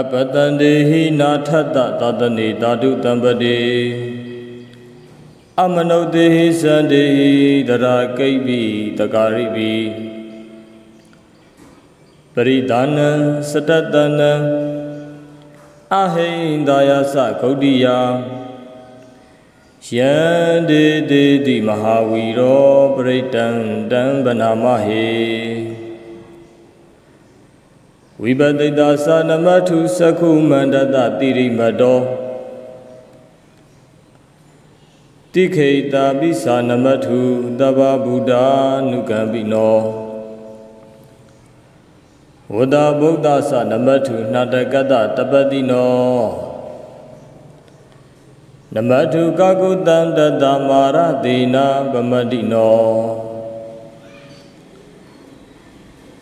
အပတန္တေဟိနာထတ္တသာတနေဓာတုတံပတိအမနုဿေဟိသန္တေဟိတရာကိဗ္ဗိတကာရိပိပရိဒါနံစတတနံအဟိန္ဒာယသဂௌတိယယန္တေတေတိမဟာဝီရောပရိတံတံဗနာမဟေ ဝိပတိတာသနမထုသကုမန္တတတိရိမတောတိခေတာပိသနမထုတဗ္ဗဗုဒ္ဓ ानु ကံပိနောဝဒဗုဒ္ဓသနမထုနာတကတတပတိနောနမထုကကုတံတတမာရတေနာပမတိနော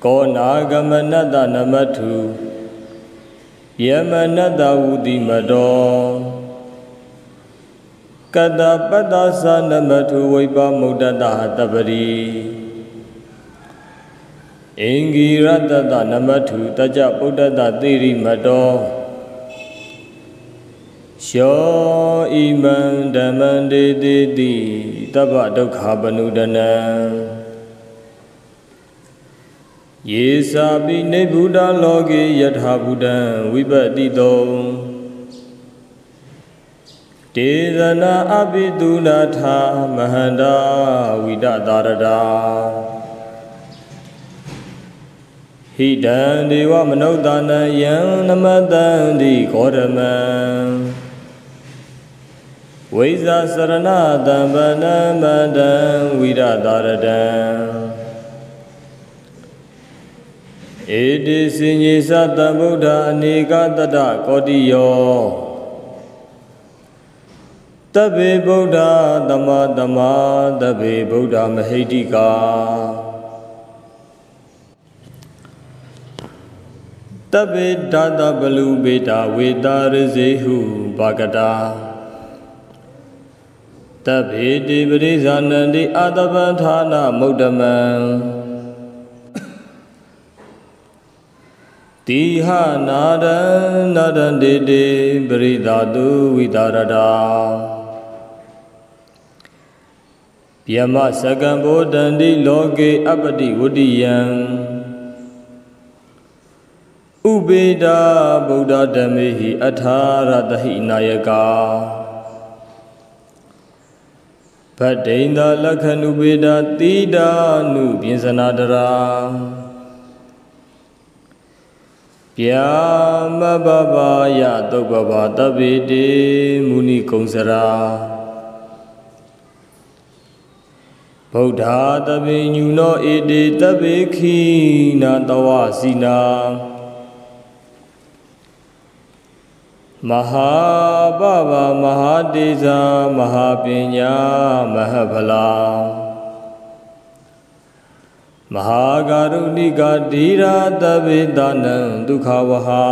ကောနာဂမနတနမထုယမနတဝုတိမတောကတပတ္တသနမထုဝိပမုဒ္ဒတတပရိအင်္ဂိရတတနမထုတကြပုဒ္ဒတသေရိမတောယောဣမံဓမ္မံဒေတိတိတပ္ပဒုက္ခပနုဒနံ ယေစာပိနေဗုဒ္ဓလောကေယထာဘုဒ္ဓံဝိပတိတောတေဇနာအပိတုနာထာမဟန္တာဝိဒတာရတာဟိတံဒေဝမနုဿာနံယံနမတံတိခောရမံဝိဇာစရဏတံဗနမတံဝိရတာရတံ ဧတိစင်ញေသတံဗုဒ္ဓအနေကတတကောတိယောတဗ္ဗေဗုဒ္ဓသမတမတဗ္ဗေဗုဒ္ဓမဟိတိကာတဗ္ဗေဒါတပလူပေတာဝေတာရဇေဟုဘာကတာတဗ္ဗေတိပရိဇာနန္တိအာတပံဌာနမုဒ္ဓမံ တိဟနာဒံနာဒန္တေတေပရိဓာတုဝိတာရတာဗျမစကံဘောတန္တိလောကေအပတိဝတ္တိယံဥပေဒာဗုဒ္ဓဓမ္မေဟိအထာရတဟိနာယကာဗတ္တိန္ဒလက္ခဏုပေဒာတိတာနုပြင်စနာတရာ ဗျာမဘဘာယသုတ်ဘဘာတဗ္ဗေတေမုနိကုံစရာဗုဒ္ဓတဗ္ဗေညုနောဧတေတဗ္ဗေခိနာတဝစီနာမဟာဘဗမဟာတေဇာမဟာပညာမဟဗလာ မဟာကာရုဏိကဓိရာတဗေတနံဒုက္ခဝဟံ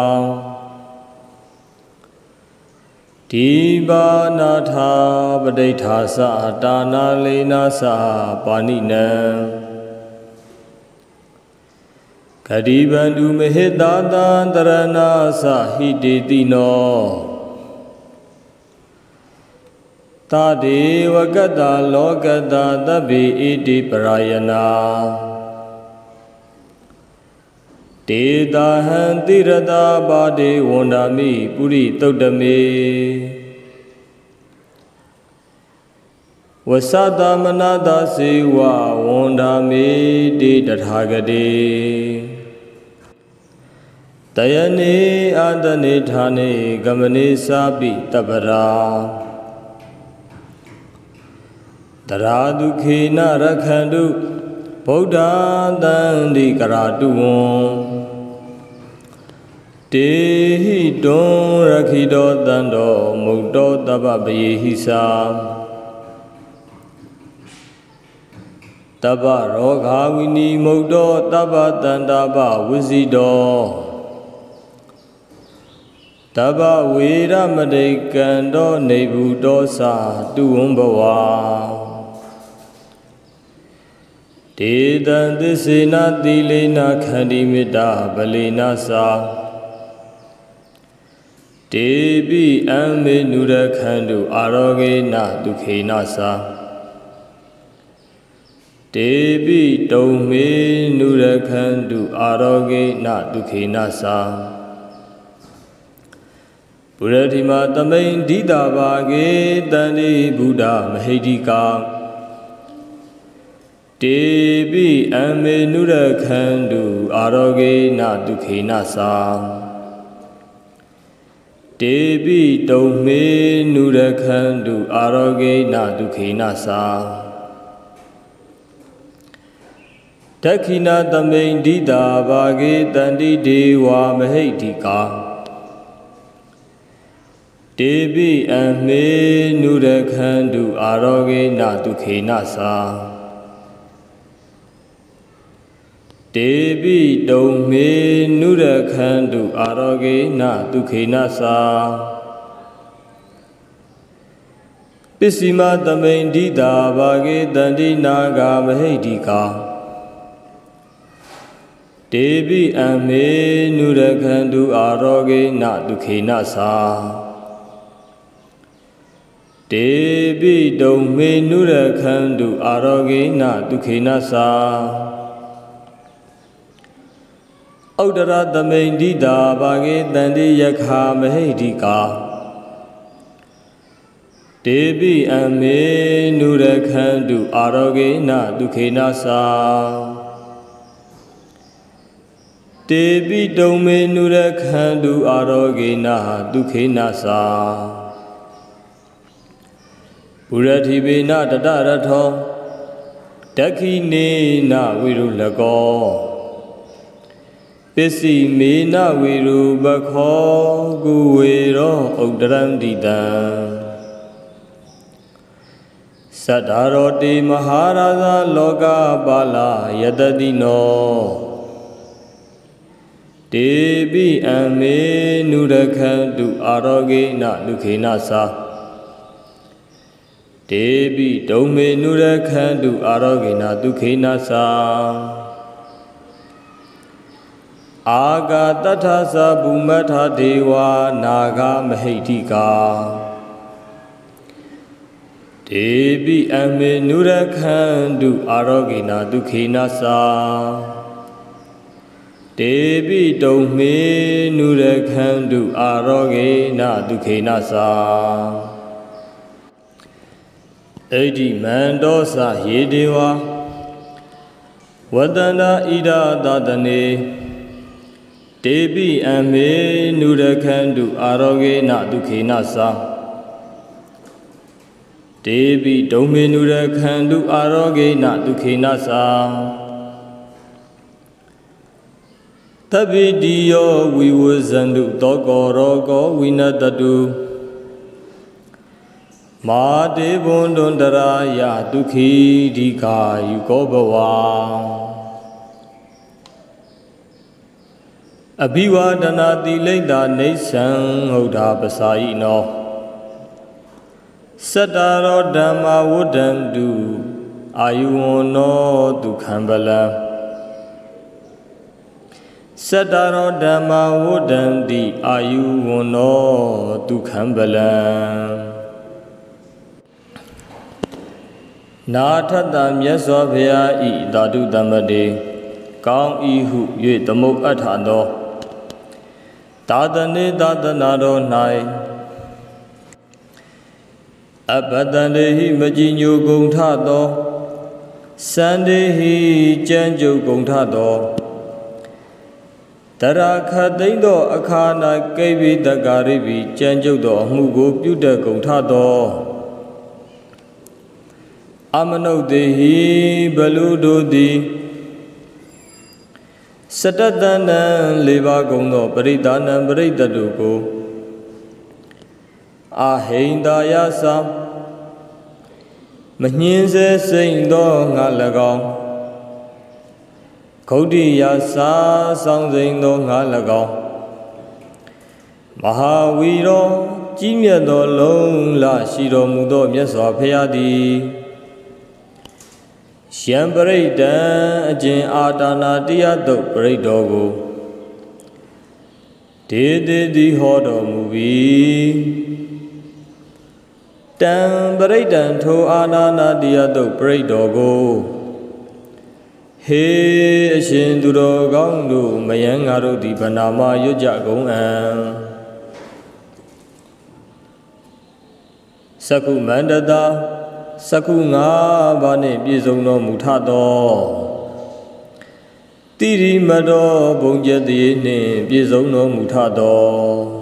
ဒီပါနာထာပဋိဋ္ဌာသတာနာလေနာသပါဏိနံဂတိဗန္တုမဟိတာတံတရဏသဟိတေတိနောသာဒေဝကတ္တလောကတ္တသဗ္ဗေဣတိပရာယနာ တေတာဟံတိရတာပါဒေဝန္ဒာမိပုရိတုတ်တမေဝသတမနာတစေဝဝန္ဒာမေတိတထာဂတိတယနေအာတနေဌာနေကမနေစာပိတပရာတရာဒုခေနရခန္တုဗုဒ္ဓတန်တိကရာတုဝံ တေဟိတွံရခိတောတန်တော်မုတ်တောတပ္ပပယေဟိသာတပ္ပရောဂာဝိနီမုတ်တောတပ္ပတန္တာပဝိစီတောတပ္ပဝေရမတိကံတောနေဘူးတောသာတုဝံဘဝဒေတံသစ္စေနသီလေနခန္တီမေတ္တာဗလေနသာ တေပိအမေနုရခန္တုအာရောဂေနဒုခေနသာတေပိတုံမေနုရခန္တုအာရောဂေနဒုခေနသာဘုရတိမသမိန်ဒိတာဘာဂေတန္တိဘုဒ္ဓမဟိတိကာတေပိအမေနုရခန္တုအာရောဂေနဒုခေနသာ တေပိတုံမေနုရခန္တုအာရောဂေနဒုခေနသာဒက္ခိဏသမိန်ဒိတာဘာဂေတန္တိဒေဝမဟိတိကာတေပိအမေနုရခန္တုအာရောဂေနဒုခေနသာ တေပိတုံမေနုရခန္တုအာရောဂေနဒုခေနသာပစ္စည်းမသမိန်ဒိတာဘာဂေတန္တိနာဂမဟိတိကာတေပိအမေနုရခန္တုအာရောဂေနဒုခေနသာတေပိတုံမေနုရခန္တုအာရောဂေနဒုခေနသာ ဩဒရသမိန်ဒိတာဘာဂေတန္တိယခာမဟိတိကာတေပိအမေနုရခန္တုအာရောဂေနဒုခေနသာတေပိတုံမေနုရခန္တုအာရောဂေနဒုခေနသာဘုရတိပေနတတရထောဒက္ခိနေနဝိရုလကော ပစ္စည်းမေနဝိရုပခောကုဝေရောဥဒရံတိတံသတ္တရောတိမဟာရာဇလောကပါလာယတတိနောတေပိအမေနုရခန္တုအာရောဂေနလူခေနသာတေပိဒုံမေနုရခန္တုအာရောဂေနဒုခေနသာ အာဂတထသဗုမထဒေဝနာဂမဟိတိကာတေပိအမေနုရခန္တုအာရောဂေနဒုခေနသာတေပိတုံမေနုရခန္တုအာရောဂေနဒုခေနသာဣတိမန္တောသယေဒေဝဝတန္တာဣဒသာတနေ တေပိအမေနုရခန္တုအာရောဂေနဒုခေနသာတေပိဒုံမေနုရခန္တုအာရောဂေနဒုခေနသာသဗ္ဗိတိယောဝိဝဇန္တုတောကောရောကောဝိနတတုမာတေဘွန်တွန်တရာယဒုခိဒီကာယုကောဘဝ အဘိဝဒနာတိလိမ့်တာနေဆံဟုတ်တာပစာယိနောစတ္တရောဓမ္မဝုဒ္ဒံတုအာယုဝနောဒုခံပလံစတ္တရောဓမ္မဝုဒ္ဒံတိအာယုဝနောဒုခံပလံနာထတ္တမြတ်စွာဘုရားဤဓာတုတမတေကောင်းဤဟု၍သမုတ်အပ်ထသော သာသနေသာသနာတော်၌အပတန္တေဟိမကြည်ညိုကုန်ထသောစန္ဒေဟိကြံကြုတ်ကုန်ထသောတရာခသိမ့်သောအခါ၌ကိဗ္ဗိတကာရိပိကြံကြုတ်သောအမှုကိုပြုတတ်ကုန်ထသောအမနုတေဟိဘလူတို့သည် စတတန္တံလေးပါးကုံသောပရိဒါနံပရိတ္တတုကိုအာဟိန္ဒာယသမညင်းစေစိမ့်သောငါ၎င်းဂௌတိယသာဆောင်းစိမ့်သောငါ၎င်းမဟာဝီရောကြီးမြတ်သောလုံးလရှိတော်မူသောမြတ်စွာဘုရားသည် ယံပရိဒံအကျင်အာတာနာတရားတုတ်ပရိတော်ကိုတဒေတိတိဟောတော်မူပြီတံပရိဒံထိုအာနာနာတိယတုတ်ပရိတော်ကိုဟေအရှင်သူတော်ကောင်းတို့မယံငါတို့သည်ဗနာမရွတ်ကြကုန်အံသကုမန္တတာ သကုငါးပါးနှင့်ပြည့်စုံတော်မူထသောတိရိမတော်ဘုံကျက်တည်းနှင့်ပြည့်စုံတော်မူထသော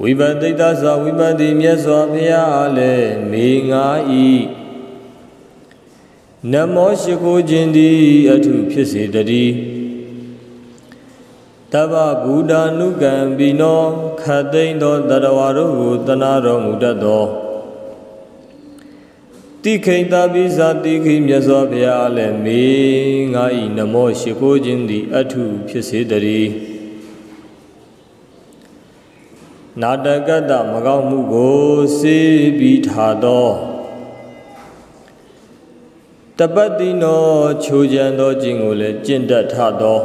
ဝိပတိတ္တသဝိပတိမြတ်စွာဘုရားအားလည်းမေငါဤနမောရှိခိုးခြင်းသည်အထုဖြစ်စေတည်းတဗ္ဗဗုဒ္ဓ ानु ကံပိနောခတ်သိမ်းသောတရဝါတို့ကိုတနာတော်မူတတ်သော တိခိတပိဇာတိခိမြတ်စွာဘုရားအားလည်းမေငါဤနမောရှိခိုးခြင်းသည်အထုဖြစ်စေတည်းနာတကတ္တမကောင်းမှုကိုစေပြီးထားသောတပတ်တိနောချိုးချံသောခြင်းကိုလည်းကျင့်တတ်ထသော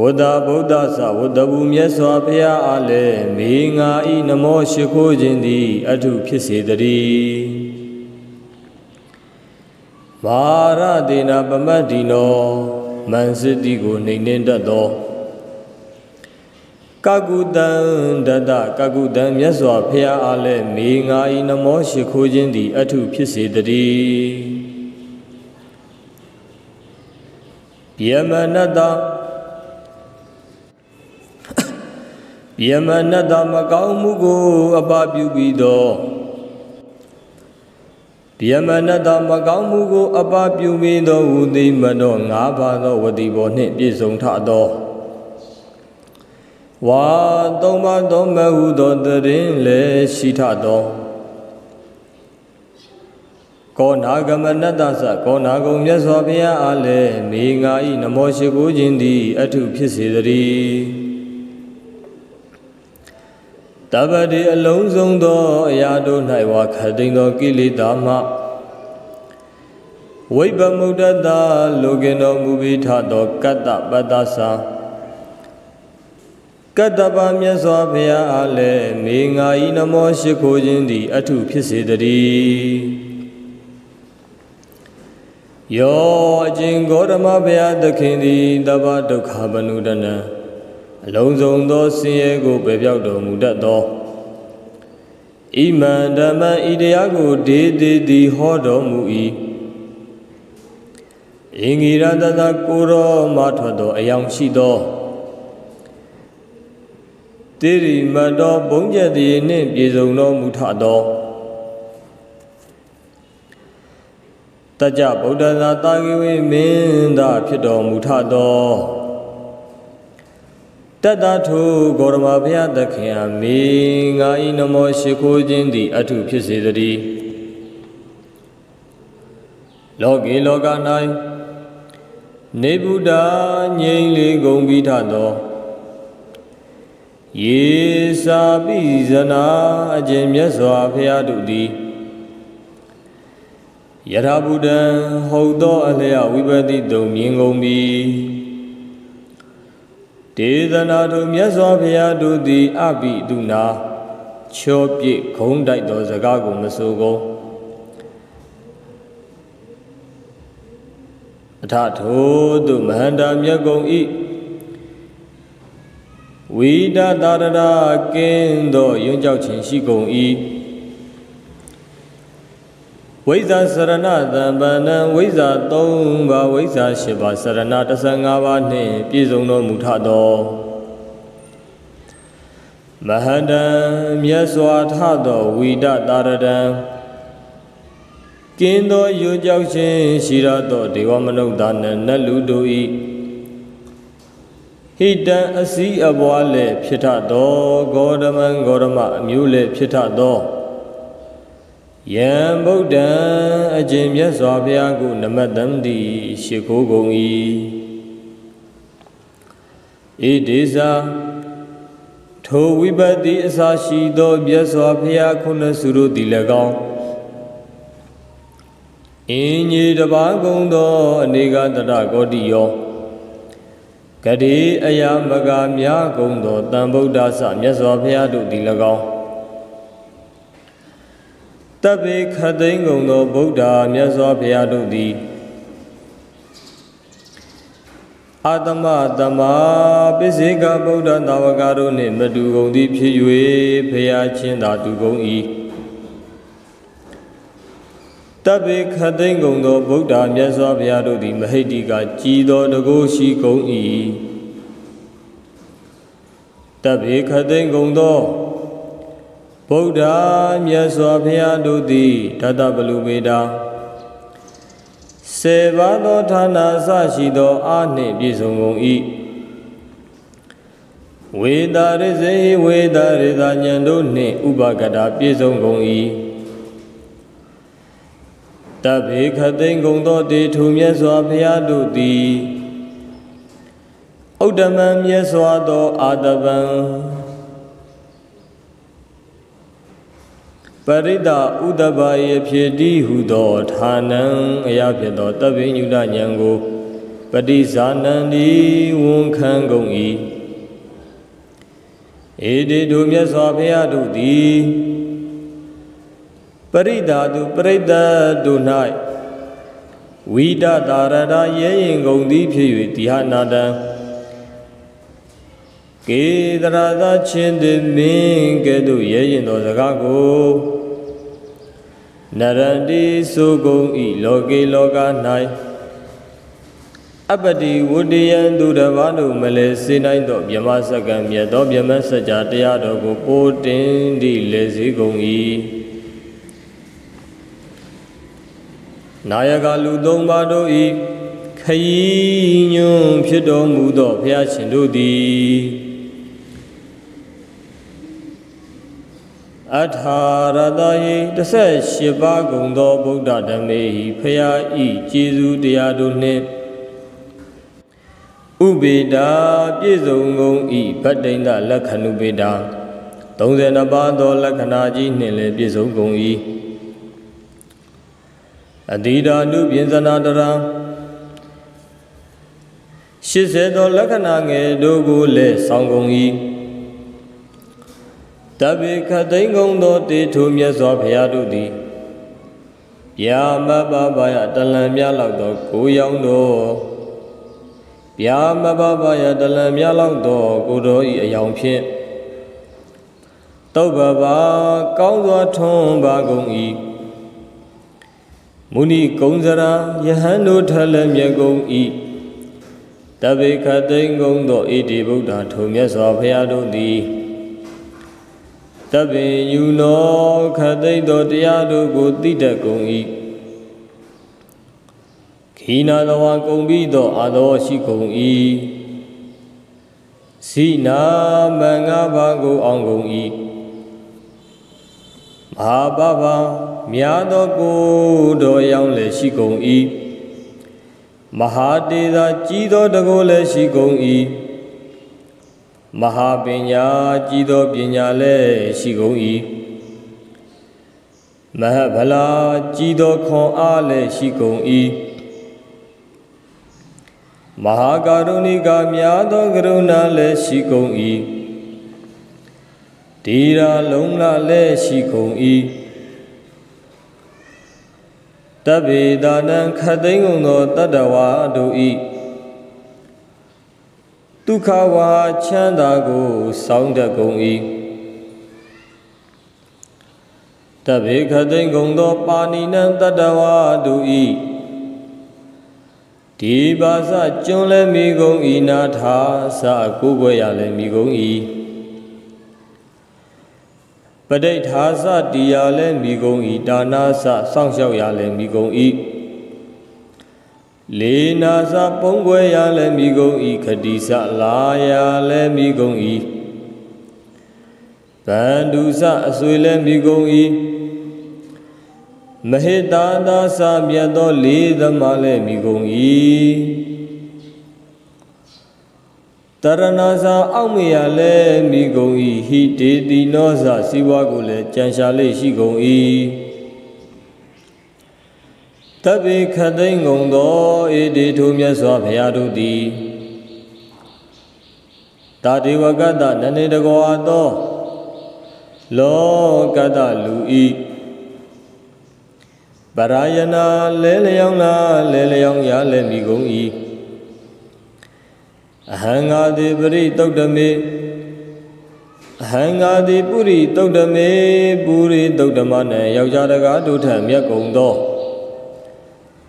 ဝဒဗုဒ္ဓသဝဒဘူမြတ်စွာဘုရားအားလည်းမေငါဤနမောရှိခိုးခြင်းသည်အထုဖြစ်စေတည်းမာရဒေနာပမတ်ဒီနောမန်စစ်တိကိုနှိမ်နှင်းတတ်သောကကုတံဒတကကုတံမြတ်စွာဘုရားအားလည်းမေငါဤနမောရှိခိုးခြင်းသည်အထုဖြစ်စေတည်းယမနတ ယမနတမကောင်းမှုကိုအပပြုပြီးသောယမနတမကောင်းမှုကိုအပပြုပြီးသောဟူသည်မတော်ငါးပါးသောဝတိဘောနှင့်ပြည့်စုံထသောဝါသုံးပါးသောမဟုသောတရင်လည်းရှိထသောကောနာဂမနတ္တသကောနာကုံမြတ်စွာဘုရားအားလည်းမေငါဤနမောရှိခိုးခြင်းသည်အထုဖြစ်စေတည်း တပတိအလုံးစုံသောအရာတို့၌ဝါခတိန်သောကိလေသာမှဝိပမုဒ္ဒတာလောကင်တော်မူပြီးထသောကတ္တပတ္တသာကတ္တပမြတ်စွာဘုရားအားလည်းမေငါဤနမောရှိခိုးခြင်းသည်အထုဖြစ်စေတည်းယောအကျင်ဂေါတမဘုရားသခင်သည်တပ္ပဒုက္ခဘနုဒနံ အလုံးစုံသောဆင်းရဲကိုပယ်ပြောက်တော်မူတတ်သောဣမံဓမ္မဣတရားကိုဒေတိတိဟောတော်မူ၏အင်္ဂိရတတကိုရောမထွက်သောအယောင်ရှိသောတိရိမတော်ဘုံကျက်သည်နှင့်ပြေစုံတော်မူထသောတကြဗုဒ္ဓသာတာဂိဝိမင်းသာဖြစ်တော်မူထသော တတ္တထုဂေါရမဘုရားသခင်အမေငါဤနမောရှိခိုးခြင်းသည် အထုဖြစ်စေတည်းလောကေလောက၌နေဗုဒ္ဓငြိမ်လေကုန်ပြီးထသောယေစာပိဇနာအကျင့်မြတ်စွာဘုရားတို့သည်ယထာဘုဒ္ဓံဟုတ်သောအလျဝိပတိတုံမြင်ကုန်ပြီ ဒေသနာတို့မြတ်စွာဘုရားတို့သည်အဘိတုနာချောပြည့်ခုံးတိုက်သောစကားကိုမဆိုကုန်အထထိုသူမဟန္တာမြတ်ကုံဤဝိဒတာရရာကင်းသောယွန်းကြောက်ခြင်းရှိကုန်၏ ဝိဇ္ဇာစရဏသံပန္နံဝိဇ္ဇာ3ပါးဝိဇ္ဇာ8ပါးစရဏ15ပါးနှင့်ပြည့်စုံတော်မူထသောမဟန္တံမြတ်စွာထသောဝိဒတာရတံကင်းသောယွကြောက်ခြင်းရှိရသောဒေဝမနုဿာနနတ်လူတို့၏ဟိတံအစည်းအပွားလည်းဖြစ်ထသောဂေါတမံဂေါတမအမျိုးလည်းဖြစ်ထသော ယံဗုဒ္ဓံအကျင့်မြတ်စွာဘုရားကိုနမတံတိရှိခိုးကုန်၏ဣဒေဇာထိုဝိပတ္တိအစာရှိသောမြတ်စွာဘုရားခုနစုတို့သည်၎င်းအင်းကြီးတပါးကုန်သောအနေကတရဂောတိယောဂတိအယမကမြာကုံသောတန်ဗုဒ္ဓဆမြတ်စွာဘုရားတို့သည်၎င်း တပိခသိန်းကုံသောဗုဒ္ဓမြတ်စွာဘုရားတို့သည်အာတမတမပိစေကဗုဒ္ဓသာဝကတို့နှင့်မတူကုန်သည်ဖြစ်၍ဘုရားချင်းသာတူကုန်၏တပိခသိန်းကုံသောဗုဒ္ဓမြတ်စွာဘုရားတို့သည်မဟိတိကကြည်သောတကုရှိကုန်၏တပိခသိန်းကုံသော ဗုဒ္ဓမြတ်စွာဘုရားတို့သည်တတပလူပေတာစေဘာသောဌာနအစရှိသောအာနှင့်ပြည့်စုံကုန်၏ဝေဒရစေဝေဒရဇာညံတို့နှင့်ဥပကတာပြည့်စုံကုန်၏တဗေခသိင်ကုံသောတေထုမြတ်စွာဘုရားတို့သည်ဥဒ္ဓမံမြတ်စွာသောအာတဗံ ပရိဒဥဒဘယေဖြစ်တိဟုသောဌာနံအရာဖြစ်သောတဗ္ဗညုတဉာဏ်ကိုပฏิဇာနန္တိဝန်ခံကုန်၏ဧတေတို့မြတ်စွာဘုရားတို့သည်ပရိဒါတုပရိသတ်တို့၌ဝိဒတာရတာရဲရင်ကုန်သည်ဖြစ်၍တိဟနာတံ ကေတရာသာချင်းတမင်းကဲ့သို့ရဲရင်သောစကားကိုနရန္တိဆိုကုန်ဤလောကေလောက၌အပတိဝတ္တယံသူတစ်ပါးတို့မလဲစေနိုင်သောမြမစကံမြတ်သောမြမစကြာတရားတော်ကိုပိုးတင်သည့်လေစည်းကုန်၏နာယကလူသုံးပါးတို့ဤခยีညွန်းဖြစ်တော်မူသောဘုရားရှင်တို့သည် အထာရတယေ18ပါးကုံသောဗုဒ္ဓဓမ္မေဟိဖရာဤကျေးဇူးတရားတို့နှင့်ဥပေတာပြည့်စုံကုန်ဤဗတ္တိန္ဒလက္ခဏုပေတာ32ပါးသောလက္ခဏာကြီးနှင့်လည်းပြည့်စုံကုန်၏အတိဓာနုပြင်ဇနာတရံ80သောလက္ခဏာငယ်တို့ကိုလည်းဆောင်းကုန်၏ တပိခသိင်္ဂုံသောတေထုမြတ်စွာဘုရားတို့သည်ဗျာမပပါယတလံမြလောက်သောကိုရောင်သောဗျာမပပါယတလံမြလောက်သောကိုတော်ဤအယောင်ဖြင့်တုတ်ဘဘာကောင်းစွာထွန်းပါကုန်၏မုဏိကုံစရာယဟန်တို့ထလည်းမြတ်ကုန်၏တပိခသိင်္ဂုံသောဣတိဗုဒ္ဓထုံမြတ်စွာဘုရားတို့သည် တပင်ယူနောခသိသောတရားတို့ကိုသိတတ်ကုန်၏ခိနာတဝါကုန်ပြီးသောအာသောရှိကုန်၏စိနာမင်္ဂဘာကိုအောင်ကုန်၏မဟာပပမြာသောကိုတော်ရောင်းလည်းရှိကုန်၏မဟာတေသာကြီးသောတကိုယ်လည်းရှိကုန်၏ မဟာပညာကြီးသောပညာလည်းရှိကုန်၏မဟဗလာကြီးသောခွန်အားလည်းရှိကုန်၏မဟာကာရုဏိကများသောကရုဏာလည်းရှိကုန်၏ဒီရာလုံးလာလည်းရှိကုန်၏တဗ္ဗေဒါနံခတ်သိမ်းကုန်သောတတ္တဝါတို့၏ ဒုက္ခဝါချမ်းသာကိုစောင်းတတ်ကုန်၏တဗေခသိင်္ဂုံသောပါဏိနံတတ္တဝါတို့၏ဒီပါစကျွန်းလည်းမိကုန်၏နာထာစကိုးွယ်ရလည်းမိကုန်၏ပဋိဋ္ဌာစတရားလည်းမိကုန်၏ဒါနာစစောင့်ရှောက်ရလည်းမိကုန်၏ လေနာစပုံွယ်ရလည်းမိကုန်ဤခတိစလာရလည်းမိကုန်ဤဗန္ဓုစအဆွေလည်းမိကုန်ဤမဟိတာသာစမြတ်သောလေးသမားလည်းမိကုန်ဤတရဏစာအောက်မရလည်းမိကုန်ဤဟိတေတိနောစစီဝါကိုလည်းကြံရှာလေးရှိကုန်၏ တပိခသိင်္ဂုံသောဧတိထုမြတ်စွာဘုရားတို့သည်တာဒေဝကတ္တနနေတကောအသောလောကတ္တလူဤပရာယနာလဲလျောင်းလားလဲလျောင်းရလဲမိကုန်ဤအဟံငါတိပရိတုတ်တမေအဟံငါတိပုရိတုတ်တမေပုရိတုတ်တမနဲ့ယောက်ျားတကားတို့ထက်မြတ်ကုန်သော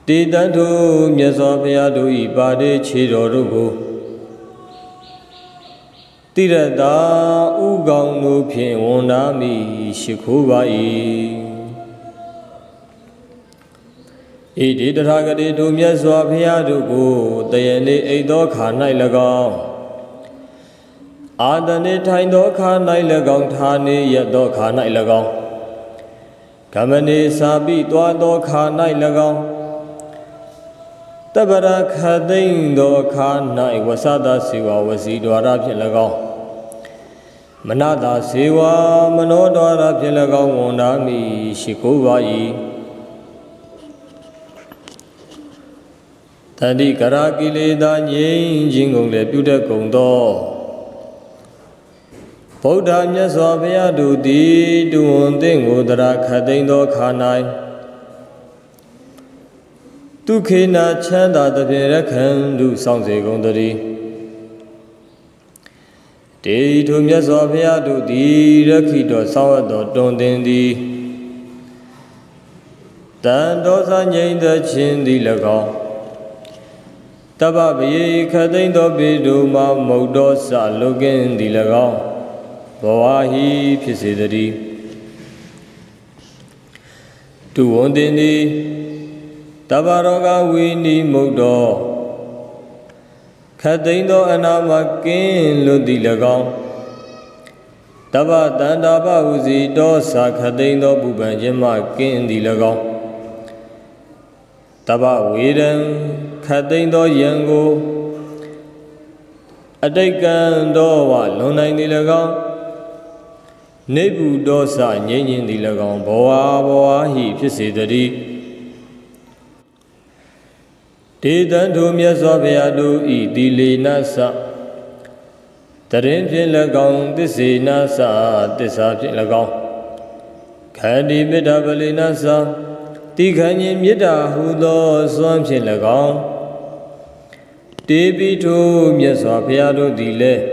တေတန်ထုမြတ်စွာဘုရားတို့ဤပါတိခြေတော်တို့ကိုတိရတာဥကောင်းတို့ဖြင့်ဝန်နာမိရှိခိုးပါ၏ဣတိတထာဂတိတို့မြတ်စွာဘုရားတို့ကိုတယနေ့အိတ်သောခါ၌၎င်းအာတနေထိုင်သောခါ၌၎င်းဌာနေရသောခါ၌၎င်းကမနေစာပိတွားသောခါ၌၎င်း တပရခသိမ့်သောအခါ၌ဝဆသာစေဝဝစီဒွါရဖြင့်၎င်းမနတာစေဝမနောဒွါရဖြင့်၎င်းဝန်နာမိရှိခိုးပါ၏တတိကရာကိလေသာငြိမ်းခြင်းကုန်လည်းပြုတတ်ကုန်သောဗုဒ္ဓမြတ်စွာဘုရားတို့သည်တုဝန်သင်ကိုတရာခသိမ့်သောခါ၌ ဒုခေနာချမ်းသာတပြေရခံသူဆောင်စေကုန်တည်းတေထုမြတ်စွာဘုရားတို့သည်ရခိတော်ဆောင်းရတော်တွင်တင်သည်တန်တော်စာငြိမ့်သောခြင်းသည်၎င်းတပ္ပပယေခသိမ့်သောပေတို့မှာမုတ်တော်စလုကင်းသည်၎င်းဘဝဟိဖြစ်စေတည်းသူဝန်တင်သည် တပ္ပရောဂဝိနိမုတ်တော်ခသိမ့်သောအနာမကင်းလွတ်သည်၎င်းတပ္ပတန္တာပဟုစီတောသာခသိမ့်သောပူပန်ခြင်းမှကင်းသည်၎င်းတပ္ပဝေဒံခသိမ့်သောယံကိုအတိတ်ကံတော်ဝလွန်နိုင်သည်၎င်းနေဘူးတော်စငြိမ့်ခြင်းသည်၎င်းဘဝဘဝဟိဖြစ်စေတည်း ဒေတံထိုမြတ်စွာဘုရားတို့ဤတိလေနသတရင်ဖြင့်၎င်းသစ္စေနသသစ္စာဖြင့်၎င်းခန္ဒီမေတ္တာပလိနသတိခဏ်ခြင်းမေတ္တာဟုသောစွမ်းဖြင့်၎င်းတေပိထိုမြတ်စွာဘုရားတို့သည်လည်း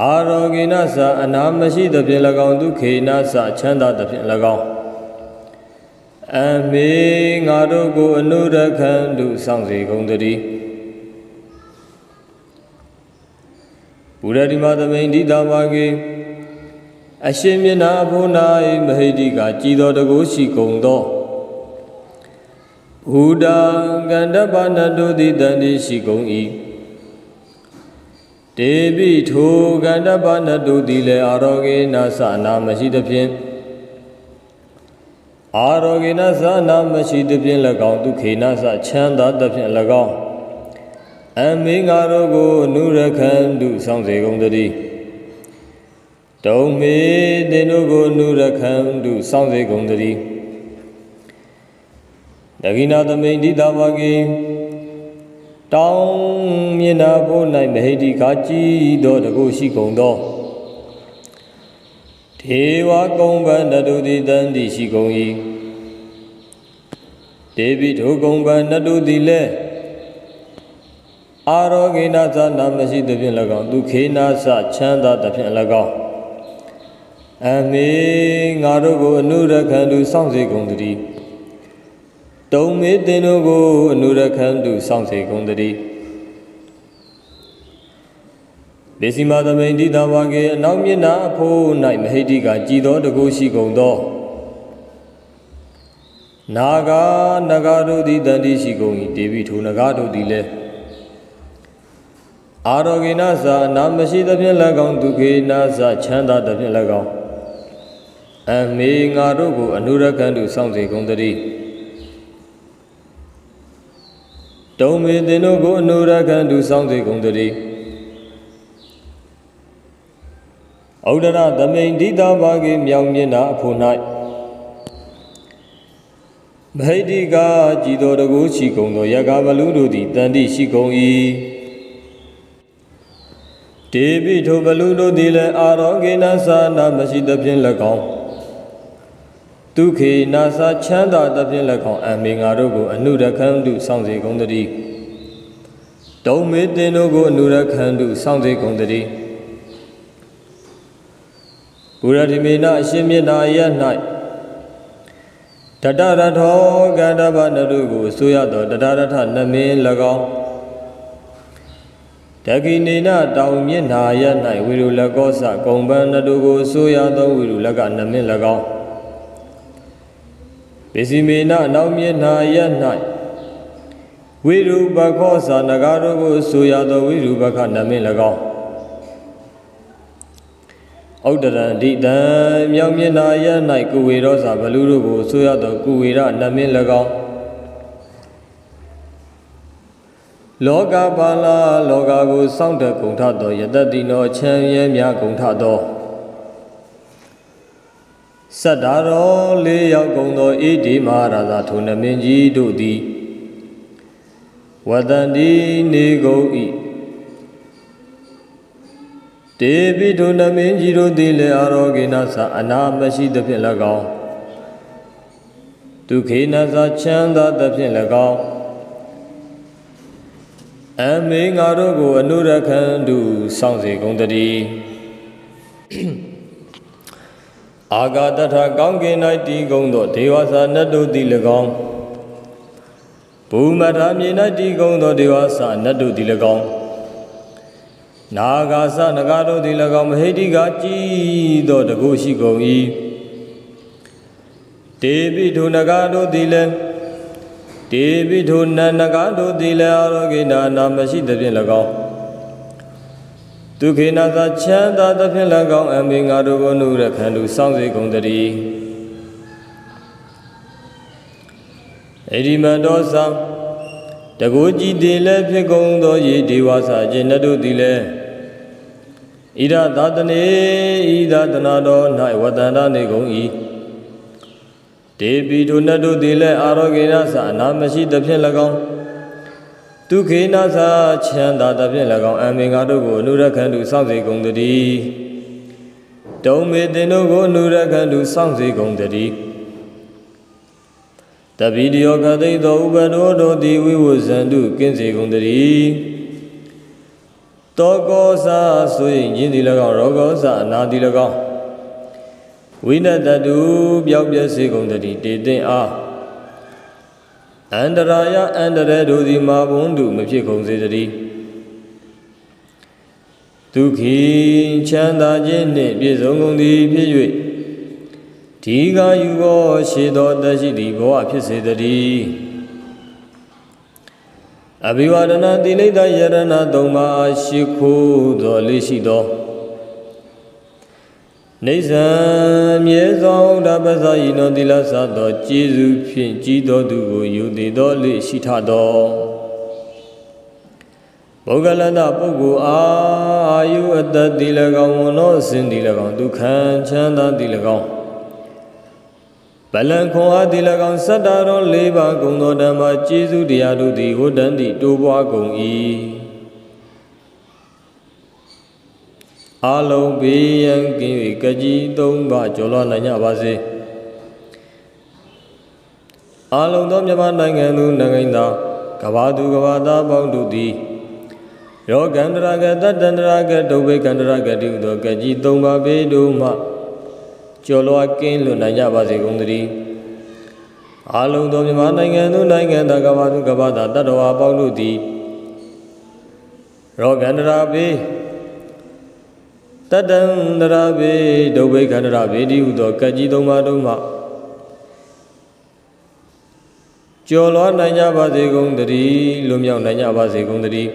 အာရောဂိနသအနာမရှိသဖြင့်၎င်းဒုခေနသချမ်းသာသဖြင့်၎င်း အမေငါတို့ကိုအနုရခံတုဆောင်စေကုန်တည်းဘုရားဒီမသမိန်ဒီတာမာကေအရှင်မျက်နာဘုနာ၏မဟိတိကကြည်တော်တကိုးရှိကုန်သောဘုဒ္ဓကန္တပနတုတိတန်တိရှိကုန်၏တေပိထိုကန္တပနတုတိလည်းအာရောဂေနသနာမရှိသဖြင့် အာရောဂိနသနာမရှိသဖြင့်၎င်းဒုခေနသချမ်းသာသဖြင့်၎င်းအမေငါတို့ကိုအနုရခန္တုဆောင်စေကုန်တည်းတုံမေတင်တို့ကိုအနုရခန္တုဆောင်စေကုန်တည်းဒဂိနာသမိန်ဒီတာဝကေတောင်းမြင်နာဖို့၌မဟိတိခာကြည်သောတကုရှိကုန်သော ဒေဝကုံဗန္တတုတိတန်တိရှိကုန်၏ဒေဝိထိုကုံဗန္တတုတိလည်းအာရောဂိနာသနာမရှိသဖြင့်၎င်းဒုခေနာသချမ်းသာသဖြင့်၎င်းအမေငါတို့ကိုအနုရခန္တုစောင့်စေကုန်တည်းတုံမေတင်တို့ကိုအနုရခန္တုစောင့်စေကုန်တည်း ဒေစီမာသမိန်တိတာဝါကေအနောက်မျက်နှာအဖိုး၌မဟိတိကကြည်သောတကုရှိကုန်သောနာဂာနဂါတို့သည်တန်တိရှိကုန်၏ဒေဝိထိုနဂါတို့သည်လည်းအာရောဂိနသာနာမရှိသဖြင့်၎င်းဒုခေနသာချမ်းသာသဖြင့်၎င်းအမေငါတို့ကိုအနုရကံတုစောင့်စေကုန်တည်းတုံမေတင်တို့ကိုအနုရကံတုစောင့်စေကုန်တည်း ဩဒရသမိန်ဒိတာဘာကေမြောင်မျက်နာအဖို့၌မဟိတိကကြည်တော်တကူရှိကုန်သောယက္ခဘလူတို့သည်တန်တိရှိကုန်၏တေပိထိုဘလူတို့သည်လည်းအာရောဂေနသာနာမရှိသဖြင့်၎င်းဒုခေနာသာချမ်းသာသဖြင့်၎င်းအမေငါတို့ကိုအနုရခန္တုစောင့်စေကုန်သတည်းတုံမေတင်တို့ကိုအနုရခန္တုစောင့်စေကုန်သတည်း ပုရတိမေနအရှင်မြတ်နာယ၌တတရထောကန္တဗနတို့ကိုအစိုးရသောတတရထနမင်း၎င်းတကိနေနတောင်မျက်နာရ၌ဝိရုလကောစကုံပန်းနတို့ကိုအစိုးရသောဝိရုလကနမင်း၎င်းပစ္စည်းမေနနောက်မျက်နာရ၌ဝိရုပခောစနဂါတို့ကိုအစိုးရသောဝိရုပခနမင်း၎င်း ဩဒရံဒိတံမြောင်မျက်နာရ၌ကုဝေရောစာဘလူတို့ကိုအစိုးရသောကုဝေရနမင်း၎င်းလောကပါလာလောကကိုစောင့်တကုံထသောယတတိနောချမ်းရဲများကုံထသောစတ္တာရောလေးရောက်ကုံသောဣတိမဟာရာဇာထုံနမင်းကြီးတို့သည်ဝတန္တိနေကုန်ဤ တေပိထုံနမင်းကြီးတို့သည်လည်းအာရောဂေနသအနာမရှိသဖြင့်၎င်းဒုခေနသချမ်းသာသဖြင့်၎င်းအမေငါတို့ကိုအနုရခန္တုစောင့်စေကုန်တည်းအာဂတထကောင်းကင်၌တည်ကုန်သောဒေဝစာနတ်တို့သည်၎င်းဘူမထမြေ၌တည်ကုန်သောဒေဝစာနတ်တို့သည်၎င်း နာဂာသနဂါတို့သည်၎င်းမဟိတိကကြည်သောတကုရှိကုန်၏တေပိထုနဂါတို့သည်လည်းတေပိထိုနန္နကတို့သည်လည်းအာရောဂိနာနာမရှိသဖြင့်၎င်းဒုခေနာသာချမ်းသာသဖြင့်၎င်းအမေငါတို့ကိုနှုရခန္တုစောင့်စေကုန်တည်းအရိမတောသံတကူကြည်သည်လည်းဖြစ်ကုန်သောယေဒေဝစာခြင်းတို့သည်လည်း ဣဒသာတနေဣဒသနာတော်၌ဝတ္တန္တနေကုန်၏ဒေပိတို့နတ်တို့သည်လည်းအာရောဂေနသအနာမရှိသဖြင့်၎င်းဒုခေနသချမ်းသာသဖြင့်၎င်းအမေငါတို့ကိုအနုရခန္တုစောင့်စေကုန်တည်းတုံမေတင်တို့ကိုအနုရခန္တုစောင့်စေကုန်တည်းတပိတယောကသိသောဥပဒေတို့သည်ဝိဝဇန္တုကင်းစေကုန်တည်း တောကောစာဆိုရင်ခြင်းသည်၎င်းရောဂောစာအနာသည်၎င်းဝိနတတုပျောက်ပြည့်စေကုန်တည်းတေတင်အားအန္တရာယအန္တရတို့သည်မာဘုံတုမဖြစ်ကုန်စေတည်းဒုက္ခိချမ်းသာခြင်းနှင့်ပြည့်စုံကုန်သည်ဖြစ်၍ဒီကယူသောရှေသောတရှိသည်ဘဝဖြစ်စေတည်း အဘိဝဒနာတိလိတ္တယရဏသုံးပါးရှိခိုးသောလေးရှိသောနေဇံမြဲသောဥဒ္ဓပဇာယိနောတိလသသောကျေးဇူးဖြင့်ကြီးသောသူကိုယူတည်သောလေရှိထသောဘုဂလန္တပုဂ္ဂိုလ်အားအာယုအတ္တတိ၎င်းဝန္နောစင်တိ၎င်းဒုက္ခံချမ်းသာတိ၎င်း ဗလံခွန်အားတိ၎င်းစတ္တရော၄ပါးကုံသောဓမ္မကျေးဇူးတရားတို့သည်ဝတ္တန်တိတိုးပွားကုန်၏အလုံးဘေးရန်ကင်း၍ကကြီးသုံးပါကျော်လွှားနိုင်ကြပါစေအလုံးသောမြန်မာနိုင်ငံသူနိုင်ငံသားကဘာသူကဘာသားပေါင်းတို့သည်ယောကန္တရာကတတ္တန္တရာကဒုဗ္ဗေကန္တရာကတိဟုသောကကြီးသုံးပါဘေးတို့မှ ကျော်လွှားကင်းလွတ်နိုင်ကြပါစေကုန်သတည်းအလုံးသောမြန်မာနိုင်ငံသူနိုင်ငံသားကဘာသူကဘာသားတတ္တဝါပေါင်းတို့သည်ရောကန္တရာဘေးတတံတရာဘေဒုဗ္ဗေခန္တရဘေတိဟုသောကကြီးသုံးပါးတို့မှကျော်လွှားနိုင်ကြပါစေကုန်သတည်းလွမြောက်နိုင်ကြပါစေကုန်သတည်း